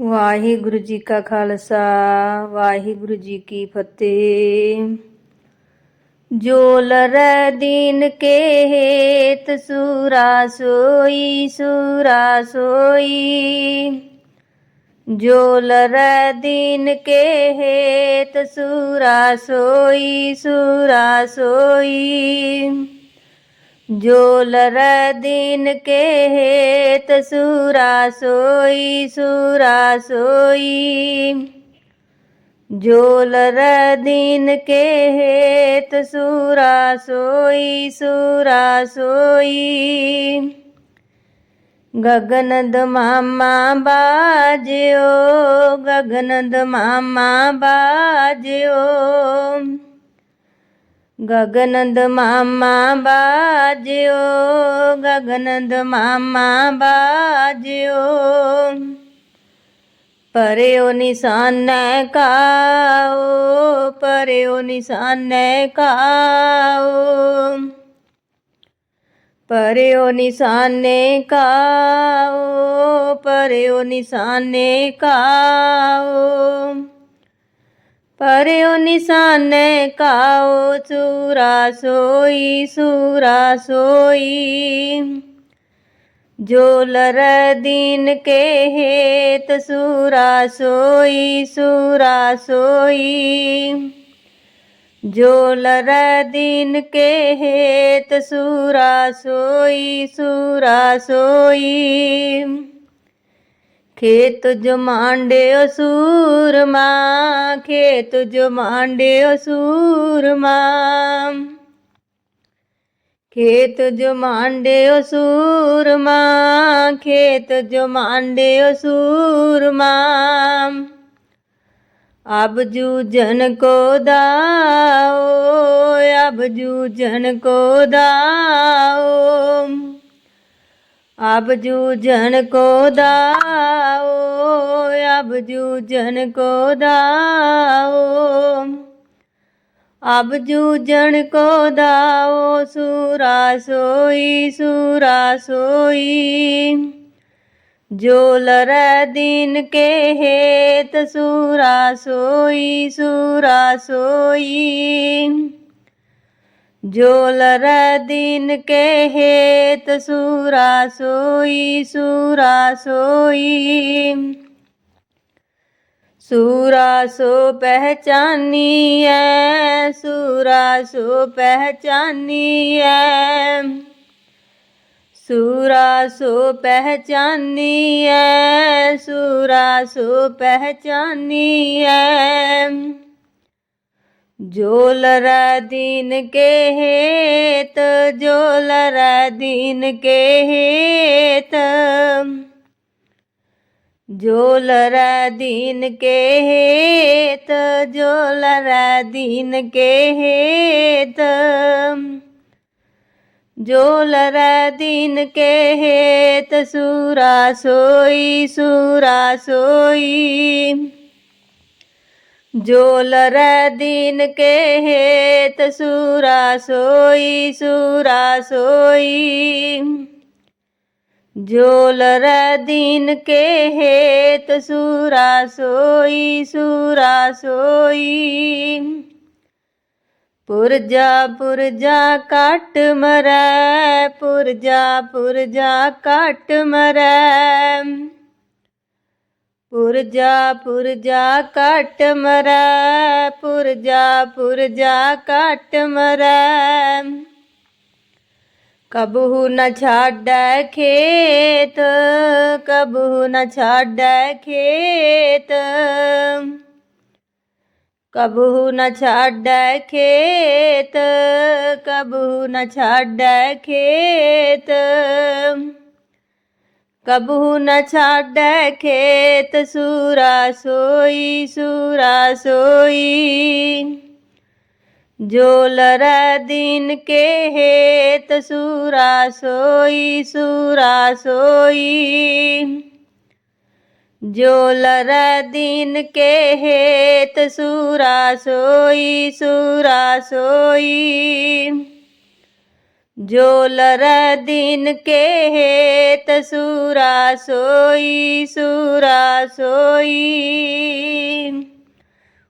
ਵਾਹਿਗੁਰੂ ਜੀ ਕਾ ਖਾਲਸਾ, ਵਾਹਿਗੁਰੂ ਜੀ ਕੀ ਫਤਿਹ। ਜੋ ਲਰੈ ਦੀਨ ਕੇ ਹੇਤ ਸੂਰਾ ਸੋਈ ਸੂਰਾ ਸੋਈ। ਜੋ ਲਰੈ ਦੀਨ ਕੇ ਹੇਤ ਸੂਰਾ ਸੋਈ ਸੂਰਾ ਸੋਈ। ਜੋ ਲਰੈ ਦੀਨ ਕੇ ਹੇਤ ਸੂਰਾ ਸੋਈ ਸੂਰਾ ਸੋਈ। ਜੋ ਲਰੈ ਦੀਨ ਕੇ ਹੇਤ ਸੂਰਾ ਸੋਈ ਸੂਰਾ ਸੋਈ। ਗਗਨ ਦਮਾਮਾ ਬਾਜਿਓ ਗਗਨ ਦਮਾਮਾ ਬਾਜਿਓ। गगनंद मामा बाजियो, गगनंद मामा बाजियो। परे ओ निशान काओ परे ओ निशान काओ। परे ओ निशान काओ परे ओ निशान काओ। ਪਰਿਓ ਨਿਸ਼ਾਨੇ ਕਾਓ ਚੂਰਾ ਸੋਈ, ਸੂਰਾ ਸੋਈ। ਜੋ ਲਰ ਦੀਨ ਕੇ ਹੇਤ ਸੂਰਾ ਸੋਈ ਸੂਰਾ ਸੋਈ। ਜੋ ਲਰ ਦੀਨ ਕੇ ਹੇਤ ਸੂਰਾ ਸੋਈ। ਸੂਰਾ ਸੋਈ ਖੇਤ ਜੋ ਮਾਂਡਿਓ ਸੂਰਮਾ, ਖੇਤ ਜੋ ਮਾਂਡਿਓ ਸੂਰਮਾ। ਖੇਤ ਜੋ ਮਾਂਡਿਓ ਸੂਰਮਾ, ਖੇਤ ਜੋ ਮਾਂਡਿਓ ਸੂਰਮਾ। ਅਬ ਜੂਜਨ ਕੋ ਦਾਓ ਅਬ ਜੂਜਨ ਕੋ ਦਾਓ। ਅਬ ਜੂਜਨ ਕੋ ਦਾਓ ਅਬ ਜੂਜਨ ਕੋ ਦਾਓ, ਅਬ ਜੂਜਨ ਕੋ ਦਾਓ, ਸੂਰਾ ਸੋਈ ਸੂਰਾ ਸੋਈ। ਜੋ ਲਰੈ ਦੀਨ ਕੇ ਹੇਤ, ਸੂਰਾ ਸੋਈ ਸੂਰਾ ਸੋਈ। ਜੋ ਲਰੈ ਦੀਨ ਕੇ ਹੇਤ, ਸੂਰਾ ਸੋਈ ਸੂਰਾ ਸੋਈ। सूरा सो पहचानी है सूरा सो पहचानी है। सूरा सो पहचानी है सूरा सो पहचानी है। जो लरा दीन के हेत जो लरा दीन के हेत। झोलरा दिन के हेत झोलरा दिन के हेत। झोलरा दिन के हेत, सूरा सोई सूरा सोई। झोलरा दिन के हेत, सूरा सोई सूरा सोई। झोलर दिन के हेत सूरा सोई सूरा सोई। पुरजा पुरजा काट मर, पुरजा पुरजा काट मर। पुरजा पुरजा काट मर, पुरजा पुरजा काट मर। ਕਬਹੂ ਨ ਛਾੜੈ ਖੇਤ, ਕਬਹੂ ਨ ਛਾੜੈ ਖੇਤ। ਕਬਹੂ ਨ ਛਾੜੈ ਖੇਤ, ਕਬਹੂ ਨ ਛਾੜੈ ਖੇਤ। ਕਬਹੂ ਨ ਛਾੜੈ ਖੇਤ, ਸੂਰਾ ਸੋਈ ਸੂਰਾ ਸੋਈ। जो लरा दिन के हेत सूरा सोई सूरा सोई। जो लरा दिन के हेत सूरा सोई सूरा सोई। जो लरा दिन के हेत सूरा सोई सूरा सोई।